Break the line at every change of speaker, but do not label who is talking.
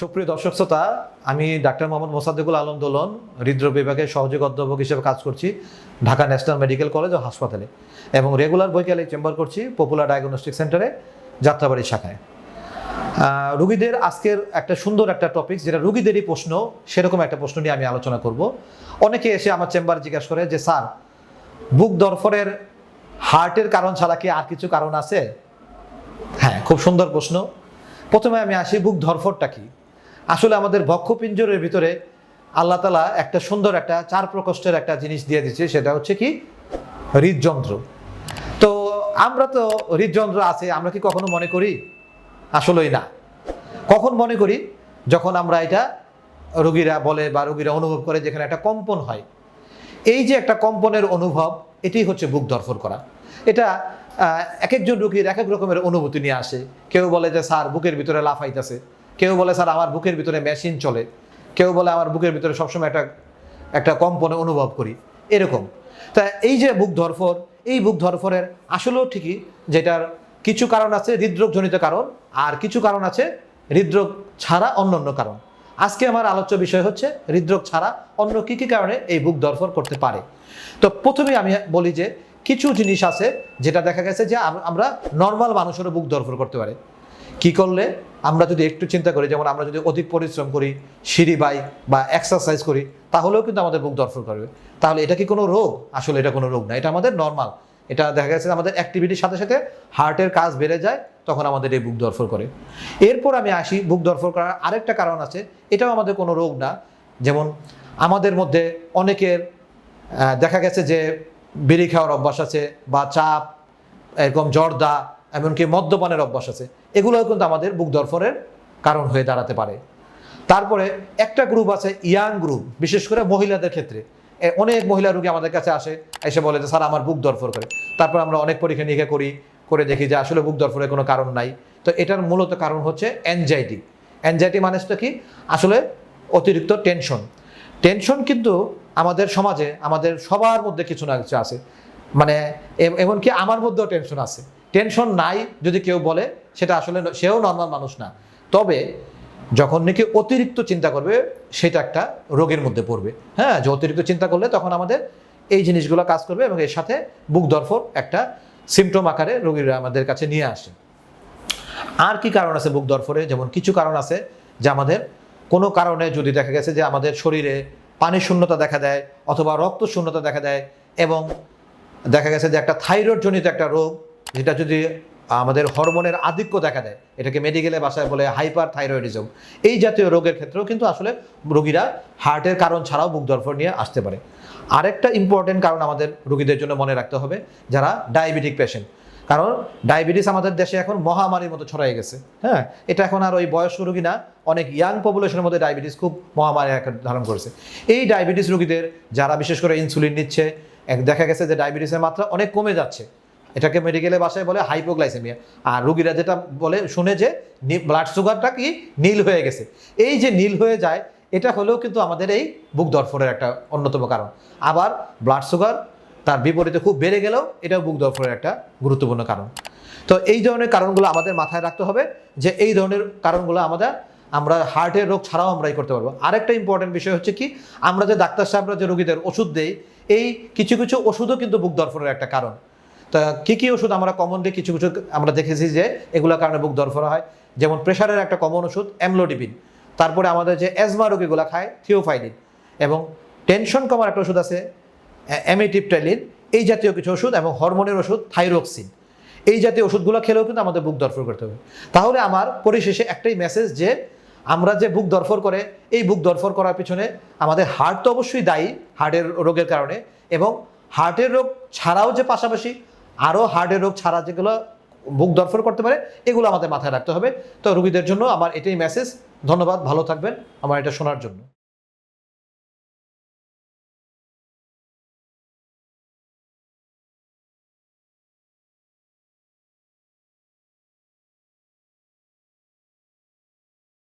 সুপ্রিয় দর্শক শ্রোতা, আমি ডাক্তার মোহাম্মদ মোসাদ্দেকুল আলম দোলন, হৃদরোগ বিভাগের সহযোগী অধ্যাপক হিসেবে কাজ করছি ঢাকা ন্যাশনাল মেডিকেল কলেজ ও হাসপাতালে এবং রেগুলার বৈকালে চেম্বার করছি পপুলার ডায়াগনস্টিক সেন্টারে, যাত্রাবাড়ি শাখায়। রুগীদের আজকের একটা সুন্দর একটা টপিক যেটা রুগীদেরই প্রশ্ন, সেরকম একটা প্রশ্ন নিয়ে আমি আলোচনা করব। অনেকে এসে আমার চেম্বারে জিজ্ঞাসা করে যে, স্যার, বুক দরফরের হার্টের কারণ ছাড়া কি আর কিছু কারণ আছে? হ্যাঁ খুব সুন্দর প্রশ্ন। প্রথমে আমি আসি, বুক ধরফরটা কি? আসলে আমাদের বক্ষপিঞ্জরের ভিতরে আল্লাহ তালা একটা সুন্দর একটা চার প্রকোষ্ঠের একটা জিনিস দিয়ে দিচ্ছে সেটা হচ্ছে কি? হৃদযন্ত্র। তো আমরা তো হৃদযন্ত্র আছে, আমরা কি কখনো মনে করি? আসলেই না। কখন মনে করি? যখন আমরা এটা রোগীরা বলে বা রোগীরা অনুভব করে যেখানে একটা কম্পন হয়। এই যে একটা কম্পনের অনুভব এটাই হচ্ছে বুক ধরফর করা। এটা এক একজন রোগীর এক এক রকমের অনুভূতি নিয়ে আসে। কেউ বলে যে, স্যার, বুকের ভিতরে লাফাইতেছে। কেউ বলে, স্যার, আমার বুকের ভিতরে মেশিন চলে। কেউ বলে, আমার বুকের ভিতরে সবসময় একটা একটা কম্পনে অনুভব করি। এরকম। তা এই যে বুক ধরফর, এই বুক ধরফরের আসলেও ঠিকই যেটার কিছু কারণ আছে হৃদরোগজনিত কারণ, আর কিছু কারণ আছে হৃদরোগ ছাড়া অন্য অন্য কারণ। আজকে আমার আলোচ্য বিষয় হচ্ছে হৃদরোগ ছাড়া অন্য কি কি কারণে এই বুক দরফর করতে পারে। তো প্রথমে আমি বলি যে কিছু জিনিস আছে যেটা দেখা গেছে যে আমরা নর্মাল মানুষেরও বুক দরফর করতে পারে। কি করলে? আমরা যদি একটু চিন্তা করি, যেমন আমরা যদি অধিক পরিশ্রম করি, সিঁড়ি বাই বা এক্সারসাইজ করি, তাহলেও কিন্তু আমাদের বুক দরফর করবে। তাহলে এটা কি কোনো রোগ? আসলে এটা কোনো রোগ না, এটা আমাদের নর্মাল এটা দেখা গেছে আমাদের অ্যাক্টিভিটির সাথে সাথে হার্টের কাজ বেড়ে যায়, তখন আমাদের এই বুক দরফর করে। এরপর আমি আসি, বুক দরফর করার আরেকটা কারণ আছে, এটাও আমাদের কোনো রোগ না। যেমন আমাদের মধ্যে অনেকের দেখা গেছে যে বিড়ি খাওয়ার অভ্যাস আছে বা চাপ, এরকম জর্দা এমনকি মদ্যপানের অভ্যাস আছে, এগুলোও কিন্তু আমাদের বুক দরফরের কারণ হয়ে দাঁড়াতে পারে। তারপরে একটা গ্রুপ আছে ইয়াং গ্রুপ বিশেষ করে মহিলাদের ক্ষেত্রে। অনেক মহিলা রোগী আমাদের কাছে আসে, এসে বলে যে, স্যার, আমার বুক দরফর করে। তারপর আমরা অনেক পরীক্ষা নিরীক্ষা করি, করে দেখি যে, আসলে বুক দরফরের কোনো কারণ নাই। তো এটার মূলত কারণ হচ্ছে অ্যাংজাইটি অ্যাংজাইটি মানেটা কি? আসলে অতিরিক্ত টেনশন টেনশন কিন্তু আমাদের সমাজে, আমাদের সবার মধ্যে কিছু না কিছু আছে। মানে এমনকি আমার মধ্যেও টেনশন আছে। টেনশন নাই যদি কেউ বলে, সেটা আসলে সেও নর্মাল মানুষ না। তবে যখন নাকি অতিরিক্ত চিন্তা করবে, সেটা একটা রোগের মধ্যে পড়বে। হ্যাঁ যে অতিরিক্ত চিন্তা করলে তখন আমাদের এই জিনিসগুলো কাজ করবে এবং এর সাথে বুক দরফর একটা সিমটম আকারে রোগীরা আমাদের কাছে নিয়ে আসে। আর কি কারণ আছে বুক দরফরে? যেমন কিছু কারণ আছে যে আমাদের কোনো কারণে যদি দেখা গেছে যে আমাদের শরীরে পানির শূন্যতা দেখা দেয় অথবা রক্ত শূন্যতা দেখা দেয় এবং দেখা গেছে যে একটা থাইরয়েড জনিত একটা রোগ যেটা যদি আমাদের হরমোনের আধিক্য দেখা দেয়, এটাকে মেডিকেলে ভাষায় বলে হাইপার থাইরয়েডিজম এই জাতীয় রোগের ক্ষেত্রেও কিন্তু আসলে রোগীরা হার্টের কারণ ছাড়াও বুক দরফর নিয়ে আসতে পারে। আরেকটা ইম্পর্টেন্ট কারণ আমাদের রোগীদের জন্য মনে রাখতে হবে, যারা ডায়াবেটিক পেশেন্ট কারণ ডায়াবেটিস আমাদের দেশে এখন মহামারীর মতো ছড়াই গেছে হ্যাঁ? এটা এখন আর ওই বয়স্ক রোগী না, অনেক ইয়াং পপুলেশনের মধ্যে ডায়াবেটিস খুব মহামারী ধারণ করেছে। এই ডায়াবেটিস রোগীদের যারা বিশেষ করে ইনসুলিন নিচ্ছে দেখা গেছে যে ডায়াবেটিসের মাত্রা অনেক কমে যাচ্ছে। এটাকে মেডিকেলে বাসায় বলে হাইপোগ্লাইসেমিয়া আর রুগীরা যেটা বলে, শুনে যে ব্লাড সুগারটা কি নীল হয়ে গেছে। এই যে নীল হয়ে যায়, এটা হলেও কিন্তু আমাদের এই বুক দরফরের একটা অন্যতম কারণ। আবার ব্লাড সুগার তার বিপরীতে খুব বেড়ে গেলেও এটাও বুক দরফরের একটা গুরুত্বপূর্ণ কারণ। তো এই ধরনের কারণগুলো আমাদের মাথায় রাখতে হবে যে এই ধরনের কারণগুলো আমাদের, আমরা হার্টের রোগ ছাড়াও আমরাই করতে পারব। আরেকটা ইম্পর্টেন্ট বিষয় হচ্ছে কি, আমরা যে ডাক্তার সাহেবরা যে রোগীদের ওষুধ দেই, এই কিছু কিছু ওষুধও কিন্তু বুক দরফরের একটা কারণ। তা কী কী ওষুধ আমরা কমনলি কিছু কিছু আমরা দেখেছি যে এগুলোর কারণে বুক দরফর হয়। যেমন প্রেশারের একটা কমন ওষুধ অ্যামলোডিপিন তারপরে আমাদের যে অ্যাজমা রোগীগুলো খায় থিওফাইলিন এবং টেনশন কমার একটা ওষুধ আছে অ্যামিটিপটাইলিন এই জাতীয় কিছু ওষুধ এবং হরমোনের ওষুধ থাইরোক্সিন এই জাতীয় ওষুধগুলো খেলেও কিন্তু আমাদের বুক দরফর করতে হবে। তাহলে আমার পরিশেষে একটাই মেসেজ যে, আমরা যে বুক দরফর করে, এই বুক দরফর করার পিছনে আমাদের হার্ট তো অবশ্যই দায়ী হার্টের রোগের কারণে। এবং হার্টের রোগ ছাড়াও যে পাশাপাশি আরও হার্টের রোগ ছাড়া যেগুলো বুক দরফর করতে পারে, এগুলো আমাদের মাথায় রাখতে হবে। তো রুগীদের জন্য আমার এটাই মেসেজ ধন্যবাদ, ভালো থাকবেন। আমার এটা শোনার জন্য।